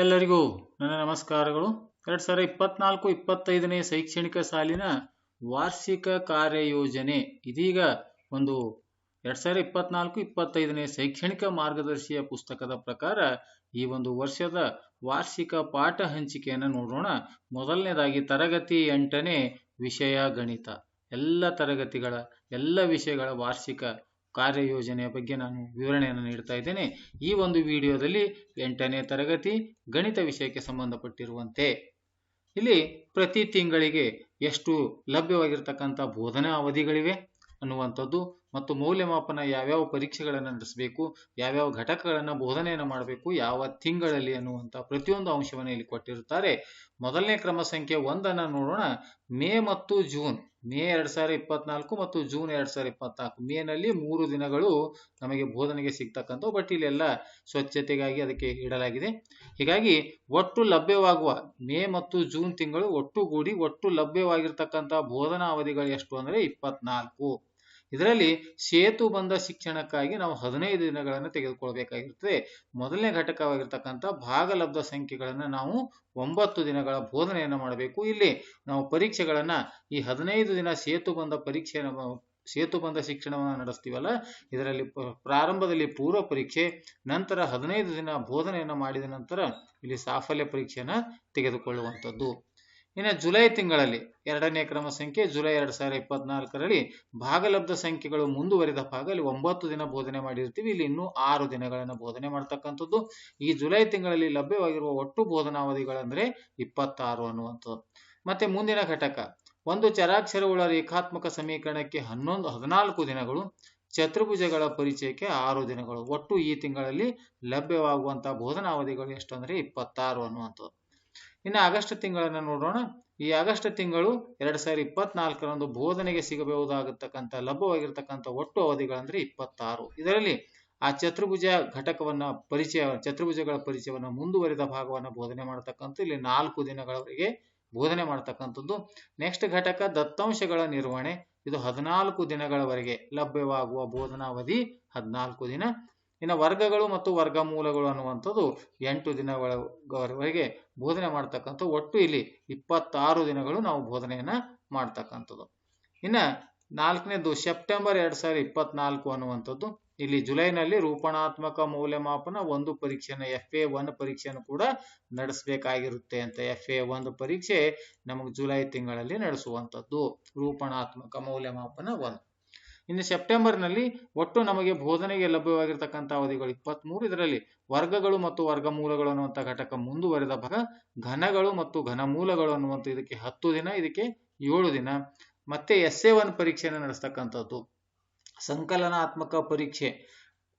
ಎಲ್ಲರಿಗೂ ನನ್ನ ನಮಸ್ಕಾರಗಳು. ಎರಡ್ ಸಾವಿರದ ಇಪ್ಪತ್ನಾಲ್ಕು ಇಪ್ಪತ್ತೈದನೇ ಶೈಕ್ಷಣಿಕ ಸಾಲಿನ ವಾರ್ಷಿಕ ಕಾರ್ಯಯೋಜನೆ. ಇದೀಗ ಒಂದು ಎರಡ್ ಸಾವಿರದ ಇಪ್ಪತ್ನಾಲ್ಕು ಇಪ್ಪತ್ತೈದನೇ ಶೈಕ್ಷಣಿಕ ಮಾರ್ಗದರ್ಶಿಯ ಪುಸ್ತಕದ ಪ್ರಕಾರ ಈ ಒಂದು ವರ್ಷದ ವಾರ್ಷಿಕ ಪಾಠ ಹಂಚಿಕೆಯನ್ನು ನೋಡೋಣ. ಮೊದಲನೇದಾಗಿ ತರಗತಿ ಎಂಟನೇ ವಿಷಯ ಗಣಿತ. ಎಲ್ಲ ತರಗತಿಗಳ ಎಲ್ಲ ವಿಷಯಗಳ ವಾರ್ಷಿಕ ಕಾರ್ಯಯೋಜನೆಯ ಬಗ್ಗೆ ನಾನು ವಿವರಣೆಯನ್ನು ನೀಡ್ತಾ ಇದ್ದೇನೆ. ಈ ಒಂದು ವಿಡಿಯೋದಲ್ಲಿ ಎಂಟನೇ ತರಗತಿ ಗಣಿತ ವಿಷಯಕ್ಕೆ ಸಂಬಂಧಪಟ್ಟಿರುವಂತೆ ಇಲ್ಲಿ ಪ್ರತಿ ತಿಂಗಳಿಗೆ ಎಷ್ಟು ಲಭ್ಯವಾಗಿರ್ತಕ್ಕಂಥ ಬೋಧನಾ ಅವಧಿಗಳಿವೆ ಅನ್ನುವಂಥದ್ದು ಮತ್ತು ಮೌಲ್ಯಮಾಪನ ಯಾವ್ಯಾವ ಪರೀಕ್ಷೆಗಳನ್ನು ನಡೆಸಬೇಕು, ಯಾವ್ಯಾವ ಘಟಕಗಳನ್ನು ಬೋಧನೆಯನ್ನು ಮಾಡಬೇಕು, ಯಾವ ತಿಂಗಳಲ್ಲಿ ಅನ್ನುವಂಥ ಪ್ರತಿಯೊಂದು ಅಂಶವನ್ನು ಇಲ್ಲಿ ಕೊಟ್ಟಿರುತ್ತಾರೆ. ಮೊದಲನೇ ಕ್ರಮ ಸಂಖ್ಯೆ ಒಂದನ್ನು ನೋಡೋಣ. ಮೇ ಮತ್ತು ಜೂನ್. ಮೇ ಎರಡ್ ಸಾವಿರದ ಇಪ್ಪತ್ನಾಲ್ಕು ಮತ್ತು ಜೂನ್ ಎರಡ್ ಸಾವಿರದ ಇಪ್ಪತ್ನಾಲ್ಕು. ಮೇನಲ್ಲಿ ಮೂರು ದಿನಗಳು ನಮಗೆ ಬೋಧನೆಗೆ ಸಿಗ್ತಕ್ಕಂಥವು ಬಟ್ ಇಲ್ಲೆಲ್ಲ ಸ್ವಚ್ಛತೆಗಾಗಿ ಅದಕ್ಕೆ ಇಡಲಾಗಿದೆ. ಹೀಗಾಗಿ ಒಟ್ಟು ಲಭ್ಯವಾಗುವ ಮೇ ಮತ್ತು ಜೂನ್ ತಿಂಗಳು ಒಟ್ಟುಗೂಡಿ ಒಟ್ಟು ಲಭ್ಯವಾಗಿರ್ತಕ್ಕಂಥ ಬೋಧನಾ ಅವಧಿಗಳು ಎಷ್ಟು ಅಂದರೆ ಇಪ್ಪತ್ನಾಲ್ಕು. ಇದರಲ್ಲಿ ಸೇತು ಬಂದ ಶಿಕ್ಷಣಕ್ಕಾಗಿ ನಾವು ಹದಿನೈದು ದಿನಗಳನ್ನು ತೆಗೆದುಕೊಳ್ಬೇಕಾಗಿರ್ತದೆ. ಮೊದಲನೇ ಘಟಕವಾಗಿರ್ತಕ್ಕಂಥ ಭಾಗಲಬ್ಧ ಸಂಖ್ಯೆಗಳನ್ನು ನಾವು ಒಂಬತ್ತು ದಿನಗಳ ಬೋಧನೆಯನ್ನು ಮಾಡಬೇಕು. ಇಲ್ಲಿ ನಾವು ಪರೀಕ್ಷೆಗಳನ್ನು ಈ ಹದಿನೈದು ದಿನ ಸೇತು ಬಂದ ಪರೀಕ್ಷೆಯನ್ನು ಸೇತು ಬಂದ ಶಿಕ್ಷಣವನ್ನು ನಡೆಸ್ತೀವಲ್ಲ, ಇದರಲ್ಲಿ ಪ್ರಾರಂಭದಲ್ಲಿ ಪೂರ್ವ ಪರೀಕ್ಷೆ, ನಂತರ ಹದಿನೈದು ದಿನ ಬೋಧನೆಯನ್ನು ಮಾಡಿದ ನಂತರ ಇಲ್ಲಿ ಸಾಫಲ್ಯ ಪರೀಕ್ಷೆಯನ್ನು ತೆಗೆದುಕೊಳ್ಳುವಂಥದ್ದು. ಇನ್ನು ಜುಲೈ ತಿಂಗಳಲ್ಲಿ ಎರಡನೇ ಕ್ರಮ ಸಂಖ್ಯೆ ಜುಲೈ ಎರಡು ಸಾವಿರದ ಇಪ್ಪತ್ನಾಲ್ಕರಲ್ಲಿ ಭಾಗಲಬ್ಧ ಸಂಖ್ಯೆಗಳು ಮುಂದುವರಿದ ಭಾಗ ಅಲ್ಲಿ ಒಂಬತ್ತು ದಿನ ಬೋಧನೆ ಮಾಡಿರ್ತೀವಿ. ಇಲ್ಲಿ ಇನ್ನೂ ಆರು ದಿನಗಳನ್ನು ಬೋಧನೆ ಮಾಡ್ತಕ್ಕಂಥದ್ದು. ಈ ಜುಲೈ ತಿಂಗಳಲ್ಲಿ ಲಭ್ಯವಾಗಿರುವ ಒಟ್ಟು ಬೋಧನಾವಧಿಗಳಂದ್ರೆ ಇಪ್ಪತ್ತಾರು ಅನ್ನುವಂಥದ್ದು. ಮತ್ತೆ ಮುಂದಿನ ಘಟಕ, ಒಂದು ಚರಾಕ್ಷರವುಳ್ಳ ರೇಖಾತ್ಮಕ ಸಮೀಕರಣಕ್ಕೆ ಹನ್ನೊಂದು, ಹದಿನಾಲ್ಕು ದಿನಗಳು, ಚತುರ್ಭುಜಗಳ ಪರಿಚಯಕ್ಕೆ ಆರು ದಿನಗಳು. ಒಟ್ಟು ಈ ತಿಂಗಳಲ್ಲಿ ಲಭ್ಯವಾಗುವಂತಹ ಬೋಧನಾವಧಿಗಳು ಎಷ್ಟು ಅಂದ್ರೆ ಇಪ್ಪತ್ತಾರು ಅನ್ನುವಂಥದ್ದು. ಇನ್ನು ಆಗಸ್ಟ್ ತಿಂಗಳನ್ನು ನೋಡೋಣ. ಈ ಆಗಸ್ಟ್ ತಿಂಗಳು ಎರಡು ಸಾವಿರದ ಇಪ್ಪತ್ನಾಲ್ಕರಂದು ಬೋಧನೆಗೆ ಸಿಗಬಹುದಾಗತಕ್ಕಂಥ, ಲಭ್ಯವಾಗಿರ್ತಕ್ಕಂಥ ಒಟ್ಟು ಅವಧಿಗಳಂದ್ರೆ ಇಪ್ಪತ್ತಾರು. ಇದರಲ್ಲಿ ಆ ಚತುರ್ಭುಜ ಘಟಕವನ್ನ ಪರಿಚಯ, ಚತುರ್ಭುಜಗಳ ಪರಿಚಯವನ್ನ ಮುಂದುವರಿದ ಭಾಗವನ್ನ ಬೋಧನೆ ಮಾಡತಕ್ಕಂಥ ಇಲ್ಲಿ ನಾಲ್ಕು ದಿನಗಳವರೆಗೆ ಬೋಧನೆ ಮಾಡತಕ್ಕಂಥದ್ದು. ನೆಕ್ಸ್ಟ್ ಘಟಕ ದತ್ತಾಂಶಗಳ ನಿರ್ವಹಣೆ. ಇದು ಹದಿನಾಲ್ಕು ದಿನಗಳವರೆಗೆ ಲಭ್ಯವಾಗುವ ಬೋಧನಾವಧಿ ಹದಿನಾಲ್ಕು ದಿನ. ಇನ್ನು ವರ್ಗಗಳು ಮತ್ತು ವರ್ಗಮೂಲಗಳು ಅನ್ನುವಂಥದ್ದು ಎಂಟು ದಿನಗಳವರೆಗೆ ಬೋಧನೆ ಮಾಡ್ತಕ್ಕಂಥ ಒಟ್ಟು ಇಲ್ಲಿ ಇಪ್ಪತ್ತಾರು ದಿನಗಳು ನಾವು ಬೋಧನೆಯನ್ನು ಮಾಡ್ತಕ್ಕಂಥದ್ದು. ಇನ್ನು ನಾಲ್ಕನೇದು ಸೆಪ್ಟೆಂಬರ್ ಎರಡು ಸಾವಿರದ ಇಪ್ಪತ್ನಾಲ್ಕು ಅನ್ನುವಂಥದ್ದು. ಇಲ್ಲಿ ಜುಲೈನಲ್ಲಿ ರೂಪಣಾತ್ಮಕ ಮೌಲ್ಯಮಾಪನ ಒಂದು ಪರೀಕ್ಷೆನ ಎಫ್ ಎ ಒನ್ ಪರೀಕ್ಷೆಯನ್ನು ಕೂಡ ನಡೆಸಬೇಕಾಗಿರುತ್ತೆ ಅಂತ ಎಫ್ ಎ ಒಂದು ಪರೀಕ್ಷೆ ನಮಗೆ ಜುಲೈ ತಿಂಗಳಲ್ಲಿ ನಡೆಸುವಂಥದ್ದು. ರೂಪಣಾತ್ಮಕ ಮೌಲ್ಯಮಾಪನ ಒಂದು. ಇನ್ನು ಸೆಪ್ಟೆಂಬರ್ನಲ್ಲಿ ಒಟ್ಟು ನಮಗೆ ಬೋಧನೆಗೆ ಲಭ್ಯವಾಗಿರ್ತಕ್ಕಂಥ ಅವಧಿಗಳು ಇಪ್ಪತ್ತ್ಮೂರು. ಇದರಲ್ಲಿ ವರ್ಗಗಳು ಮತ್ತು ವರ್ಗಮೂಲಗಳು ಅನ್ನುವಂಥ ಘಟಕ ಮುಂದುವರೆದ ಭಾಗ, ಘನಗಳು ಮತ್ತು ಘನಮೂಲಗಳು ಅನ್ನುವಂಥ ಇದಕ್ಕೆ ಹತ್ತು ದಿನ, ಇದಕ್ಕೆ ಏಳು ದಿನ. ಮತ್ತೆ ಎಸ್ ಎ ಒನ್ ಪರೀಕ್ಷೆಯನ್ನು ನಡೆಸ್ತಕ್ಕಂಥದ್ದು. ಸಂಕಲನಾತ್ಮಕ ಪರೀಕ್ಷೆ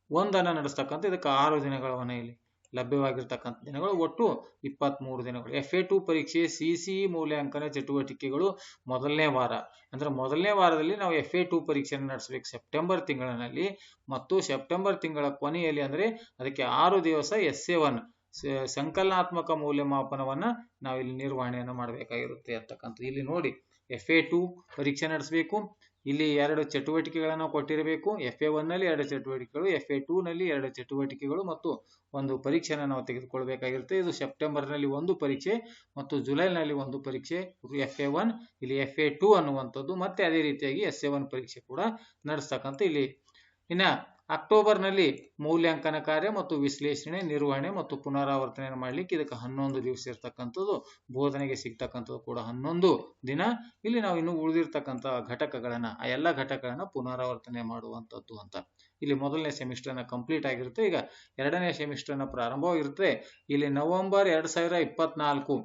ಒಂದನ್ನು ನಡೆಸ್ತಕ್ಕಂಥ ಇದಕ್ಕೆ ಆರು ದಿನಗಳವನ ಇಲ್ಲಿ ಲಭ್ಯವಾಗಿರ್ತಕ್ಕಂಥ ದಿನಗಳು. ಒಟ್ಟು ಇಪ್ಪತ್ಮೂರು ದಿನಗಳು. ಎಫ್ ಎ ಟು ಪರೀಕ್ಷೆ ಸಿ ಸಿ ಮೌಲ್ಯಾಂಕನ ಚಟುವಟಿಕೆಗಳು ಮೊದಲನೇ ವಾರ. ಅಂದ್ರೆ ಮೊದಲನೇ ವಾರದಲ್ಲಿ ನಾವು ಎಫ್ ಎ ಟು ಪರೀಕ್ಷೆಯನ್ನು ನಡೆಸಬೇಕು. ಸೆಪ್ಟೆಂಬರ್ ತಿಂಗಳಿನಲ್ಲಿ ಮತ್ತು ಸೆಪ್ಟೆಂಬರ್ ತಿಂಗಳ ಕೊನೆಯಲ್ಲಿ ಅಂದ್ರೆ ಅದಕ್ಕೆ ಆರು ದಿವಸ ಎಸ್ ಎ ಒನ್ ಸಂಕಲನಾತ್ಮಕ ಮೌಲ್ಯಮಾಪನವನ್ನ ನಾವು ಇಲ್ಲಿ ನಿರ್ವಹಣೆಯನ್ನು ಮಾಡಬೇಕಾಗಿರುತ್ತೆ ಅಂತಕ್ಕಂಥ ಇಲ್ಲಿ ನೋಡಿ ಎಫ್ ಎ ಟು ಪರೀಕ್ಷೆ ನಡೆಸಬೇಕು. ಇಲ್ಲಿ ಎರಡು ಚಟುವಟಿಕೆಗಳನ್ನು ಕೊಟ್ಟಿರಬೇಕು. ಎಫ್ ಎ ಒನ್ನಲ್ಲಿ ಎರಡು ಚಟುವಟಿಕೆಗಳು ಎಫ್ ಎ ಟೂ ನಲ್ಲಿ ಎರಡು ಚಟುವಟಿಕೆಗಳು ಮತ್ತು ಒಂದು ಪರೀಕ್ಷೆಯನ್ನು ನಾವು ತೆಗೆದುಕೊಳ್ಬೇಕಾಗಿರುತ್ತೆ. ಇದು ಸೆಪ್ಟೆಂಬರ್ನಲ್ಲಿ ಒಂದು ಪರೀಕ್ಷೆ ಮತ್ತು ಜುಲೈನಲ್ಲಿ ಒಂದು ಪರೀಕ್ಷೆ. ಎಫ್ ಎ ಒನ್ ಇಲ್ಲಿ ಎಫ್ ಎ ಟೂ ಅನ್ನುವಂಥದ್ದು. ಮತ್ತೆ ಅದೇ ರೀತಿಯಾಗಿ ಎಸ್ ಎ ಒನ್ ಪರೀಕ್ಷೆ ಕೂಡ ನಡೆಸ್ತಕ್ಕಂಥ ಇಲ್ಲಿ. ಇನ್ನ ಅಕ್ಟೋಬರ್ನಲ್ಲಿ ಮೌಲ್ಯಾಂಕನ ಕಾರ್ಯ ಮತ್ತು ವಿಶ್ಲೇಷಣೆ, ನಿರ್ವಹಣೆ ಮತ್ತು ಪುನರಾವರ್ತನೆಯನ್ನು ಮಾಡಲಿಕ್ಕೆ ಇದಕ್ಕೆ ಹನ್ನೊಂದು ದಿವಸ ಇರ್ತಕ್ಕಂಥದ್ದು, ಬೋಧನೆಗೆ ಸಿಗ್ತಕ್ಕಂಥದ್ದು ಕೂಡ ಹನ್ನೊಂದು ದಿನ. ಇಲ್ಲಿ ನಾವು ಇನ್ನು ಉಳಿದಿರ್ತಕ್ಕಂಥ ಘಟಕಗಳನ್ನು, ಆ ಎಲ್ಲ ಘಟಕಗಳನ್ನು ಪುನರಾವರ್ತನೆ ಮಾಡುವಂಥದ್ದು ಅಂತ. ಇಲ್ಲಿ ಮೊದಲನೇ ಸೆಮಿಸ್ಟರ್ನ ಕಂಪ್ಲೀಟ್ ಆಗಿರುತ್ತೆ. ಈಗ ಎರಡನೇ ಸೆಮಿಸ್ಟರ್ನ ಪ್ರಾರಂಭವಾಗಿರುತ್ತೆ. ಇಲ್ಲಿ ನವೆಂಬರ್ ಎರಡು ಸಾವಿರ ಇಪ್ಪತ್ನಾಲ್ಕು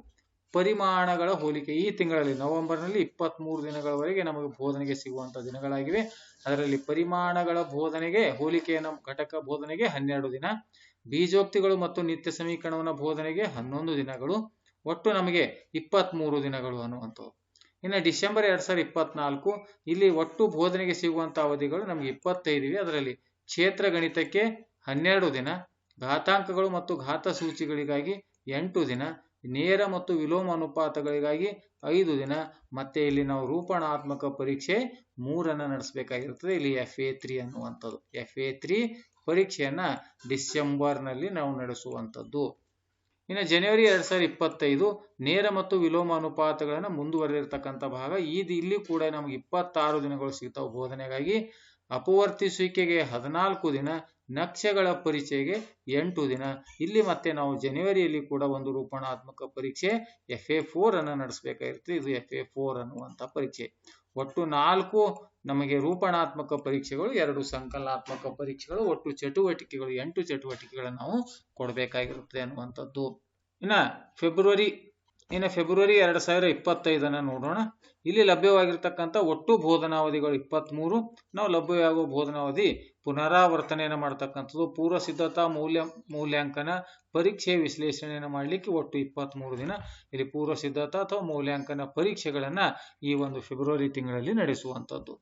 ಪರಿಮಾಣಗಳ ಹೋಲಿಕೆ ಈ ತಿಂಗಳಲ್ಲಿ ನವೆಂಬರ್ನಲ್ಲಿ ಇಪ್ಪತ್ತ್ ಮೂರು ದಿನಗಳವರೆಗೆ ನಮಗೆ ಬೋಧನೆಗೆ ಸಿಗುವಂತಹ ದಿನಗಳಾಗಿವೆ. ಅದರಲ್ಲಿ ಪರಿಮಾಣಗಳ ಬೋಧನೆಗೆ ಹೋಲಿಕೆಯನ್ನು ಘಟಕ ಬೋಧನೆಗೆ ಹನ್ನೆರಡು ದಿನ, ಬೀಜೋಕ್ತಿಗಳು ಮತ್ತು ನಿತ್ಯ ಸಮೀಕರಣವನ್ನ ಬೋಧನೆಗೆ ಹನ್ನೊಂದು ದಿನಗಳು, ಒಟ್ಟು ನಮಗೆ ಇಪ್ಪತ್ತ್ ಮೂರು ದಿನಗಳು ಅನ್ನುವಂಥವು. ಇನ್ನು ಡಿಸೆಂಬರ್ ಎರಡ್ ಸಾವಿರದ ಇಪ್ಪತ್ನಾಲ್ಕು, ಇಲ್ಲಿ ಒಟ್ಟು ಬೋಧನೆಗೆ ಸಿಗುವಂತಹ ಅವಧಿಗಳು ನಮಗೆ ಇಪ್ಪತ್ತೈದಿವೆ ಅದರಲ್ಲಿ ಕ್ಷೇತ್ರ ಗಣಿತಕ್ಕೆ ಹನ್ನೆರಡು ದಿನ, ಘಾತಾಂಕಗಳು ಮತ್ತು ಘಾತ ಸೂಚಿಗಳಿಗಾಗಿ ಎಂಟು ದಿನ ನೇರ ಮತ್ತು ವಿಲೋಮ ಅನುಪಾತಗಳಿಗಾಗಿ ಐದು ದಿನ. ಮತ್ತೆ ಇಲ್ಲಿ ನಾವು ರೂಪಣಾತ್ಮಕ ಪರೀಕ್ಷೆ ಮೂರನ್ನು ನಡೆಸಬೇಕಾಗಿರ್ತದೆ. ಇಲ್ಲಿ ಎಫ್ ಎ ತ್ರೀ ಅನ್ನುವಂಥದ್ದು. ಎಫ್ ಎ ತ್ರೀ ಪರೀಕ್ಷೆಯನ್ನು ಡಿಸೆಂಬರ್ನಲ್ಲಿ ನಾವು ನಡೆಸುವಂಥದ್ದು. ಇನ್ನು ಜನವರಿ ಎರಡ್ ಸಾವಿರದ ಇಪ್ಪತ್ತೈದು ನೇರ ಮತ್ತು ವಿಲೋಮ ಅನುಪಾತಗಳನ್ನು ಮುಂದುವರೆದಿರ್ತಕ್ಕಂಥ ಭಾಗ. ಇದು ಇಲ್ಲಿ ಕೂಡ ನಮಗೆ ಇಪ್ಪತ್ತಾರು ದಿನಗಳು ಸಿಗ್ತಾವೆ. ಬೋಧನೆಗಾಗಿ ಅಪವರ್ತಿಸುವಿಕೆಗೆ ಹದಿನಾಲ್ಕು ದಿನ ನಕ್ಷೆಗಳ ಪರೀಕ್ಷೆಗೆ ಎಂಟು ದಿನ. ಇಲ್ಲಿ ಮತ್ತೆ ನಾವು ಜನವರಿಯಲ್ಲಿ ಕೂಡ ಒಂದು ರೂಪಣಾತ್ಮಕ ಪರೀಕ್ಷೆ ಎಫ್ ಎ ಫೋರ್ ಅನ್ನು ನಡೆಸಬೇಕಾಗಿರುತ್ತೆ. ಇದು ಎಫ್ ಎ ಫೋರ್ ಅನ್ನುವಂಥ ಪರೀಕ್ಷೆ. ಒಟ್ಟು ನಾಲ್ಕು ನಮಗೆ ರೂಪಣಾತ್ಮಕ ಪರೀಕ್ಷೆಗಳು, ಎರಡು ಸಂಕಲನಾತ್ಮಕ ಪರೀಕ್ಷೆಗಳು, ಒಟ್ಟು ಚಟುವಟಿಕೆಗಳು, ಎಂಟು ಚಟುವಟಿಕೆಗಳನ್ನು ನಾವು ಕೊಡಬೇಕಾಗಿರುತ್ತೆ ಅನ್ನುವಂಥದ್ದು. ಇನ್ನ ಫೆಬ್ರವರಿ ಇನ್ನು ಫೆಬ್ರವರಿ ಎರಡು ಸಾವಿರ ಇಪ್ಪತ್ತೈದನ್ನು ನೋಡೋಣ. ಇಲ್ಲಿ ಲಭ್ಯವಾಗಿರ್ತಕ್ಕಂಥ ಒಟ್ಟು ಬೋಧನಾವಧಿಗಳು ಇಪ್ಪತ್ತ್ಮೂರು. ನಾವು ಲಭ್ಯವಾಗುವ ಬೋಧನಾವಧಿ ಪುನರಾವರ್ತನೆಯನ್ನು ಮಾಡ್ತಕ್ಕಂಥದ್ದು. ಪೂರ್ವ ಸಿದ್ಧತಾ ಮೌಲ್ಯ, ಮೌಲ್ಯಾಂಕನ ಪರೀಕ್ಷೆ ವಿಶ್ಲೇಷಣೆಯನ್ನು ಮಾಡಲಿಕ್ಕೆ ಒಟ್ಟು ಇಪ್ಪತ್ತ್ಮೂರು ದಿನ. ಇಲ್ಲಿ ಪೂರ್ವ ಸಿದ್ಧತಾ ಅಥವಾ ಮೌಲ್ಯಾಂಕನ ಪರೀಕ್ಷೆಗಳನ್ನು ಈ ಒಂದು ಫೆಬ್ರವರಿ ತಿಂಗಳಲ್ಲಿ ನಡೆಸುವಂಥದ್ದು.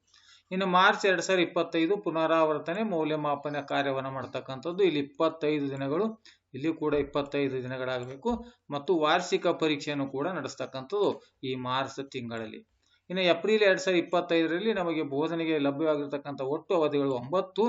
ಇನ್ನು ಮಾರ್ಚ್ ಎರಡು ಸಾವಿರದ ಇಪ್ಪತ್ತೈದು ಪುನರಾವರ್ತನೆ ಮೌಲ್ಯಮಾಪನ ಕಾರ್ಯವನ್ನು ಮಾಡ್ತಕ್ಕಂಥದ್ದು. ಇಲ್ಲಿ ಇಪ್ಪತ್ತೈದು ದಿನಗಳು ಇಲ್ಲಿ ಕೂಡ ಇಪ್ಪತ್ತೈದು ದಿನಗಳಾಗಬೇಕು ಮತ್ತು ವಾರ್ಷಿಕ ಪರೀಕ್ಷೆಯನ್ನು ಕೂಡ ನಡೆಸ್ತಕ್ಕಂಥದ್ದು ಈ ಮಾರ್ಚ್ ತಿಂಗಳಲ್ಲಿ. ಇನ್ನು ಏಪ್ರಿಲ್ ಎರಡು ಸಾವಿರದ ಇಪ್ಪತ್ತೈದರಲ್ಲಿ ನಮಗೆ ಬೋಧನೆಗೆ ಲಭ್ಯವಾಗಿರ್ತಕ್ಕಂಥ ಒಟ್ಟು ಅವಧಿಗಳು ಒಂಬತ್ತು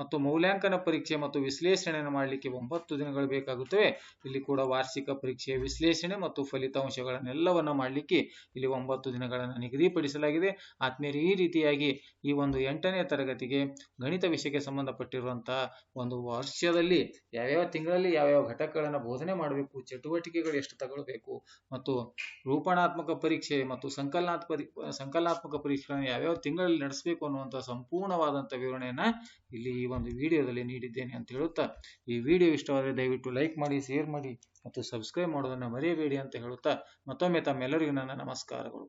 ಮತ್ತು ಮೌಲ್ಯಾಂಕನ ಪರೀಕ್ಷೆ ಮತ್ತು ವಿಶ್ಲೇಷಣೆಯನ್ನು ಮಾಡಲಿಕ್ಕೆ ಒಂಬತ್ತು ದಿನಗಳು ಬೇಕಾಗುತ್ತವೆ. ಇಲ್ಲಿ ಕೂಡ ವಾರ್ಷಿಕ ಪರೀಕ್ಷೆಯ ವಿಶ್ಲೇಷಣೆ ಮತ್ತು ಫಲಿತಾಂಶಗಳನ್ನೆಲ್ಲವನ್ನು ಮಾಡಲಿಕ್ಕೆ ಇಲ್ಲಿ ಒಂಬತ್ತು ದಿನಗಳನ್ನು ನಿಗದಿಪಡಿಸಲಾಗಿದೆ. ಆತ್ಮೀಯರು ಈ ರೀತಿಯಾಗಿ ಈ ಒಂದು ಎಂಟನೇ ತರಗತಿಗೆ ಗಣಿತ ವಿಷಯಕ್ಕೆ ಸಂಬಂಧಪಟ್ಟಿರುವಂತಹ ಒಂದು ವರ್ಷದಲ್ಲಿ ಯಾವ್ಯಾವ ತಿಂಗಳಲ್ಲಿ ಯಾವ್ಯಾವ ಘಟಕಗಳನ್ನು ಬೋಧನೆ ಮಾಡಬೇಕು, ಚಟುವಟಿಕೆಗಳು ಎಷ್ಟು ತಗೊಳ್ಬೇಕು ಮತ್ತು ರೂಪಣಾತ್ಮಕ ಪರೀಕ್ಷೆ ಮತ್ತು ಸಂಕಲನಾತ್ಮಕ ಸಂಕಲನಾತ್ಮಕ ಪರೀಕ್ಷೆಗಳನ್ನು ಯಾವ್ಯಾವ ತಿಂಗಳಲ್ಲಿ ನಡೆಸಬೇಕು ಅನ್ನುವಂಥ ಸಂಪೂರ್ಣವಾದಂಥ ವಿವರಣೆಯನ್ನ ಇಲ್ಲಿ ಒಂದು ವಿಡಿಯೋದಲ್ಲಿ ನೀಡಿದ್ದೇನೆ ಅಂತ ಹೇಳುತ್ತಾ, ಈ ವಿಡಿಯೋ ಇಷ್ಟವಾದರೆ ದಯವಿಟ್ಟು ಲೈಕ್ ಮಾಡಿ, ಶೇರ್ ಮಾಡಿ ಮತ್ತು ಸಬ್ಸ್ಕ್ರೈಬ್ ಮಾಡೋದನ್ನು ಮರೆಯಬೇಡಿ ಅಂತ ಹೇಳುತ್ತಾ, ಮತ್ತೊಮ್ಮೆ ತಮ್ಮೆಲ್ಲರಿಗೂ ನನ್ನ ನಮಸ್ಕಾರಗಳು.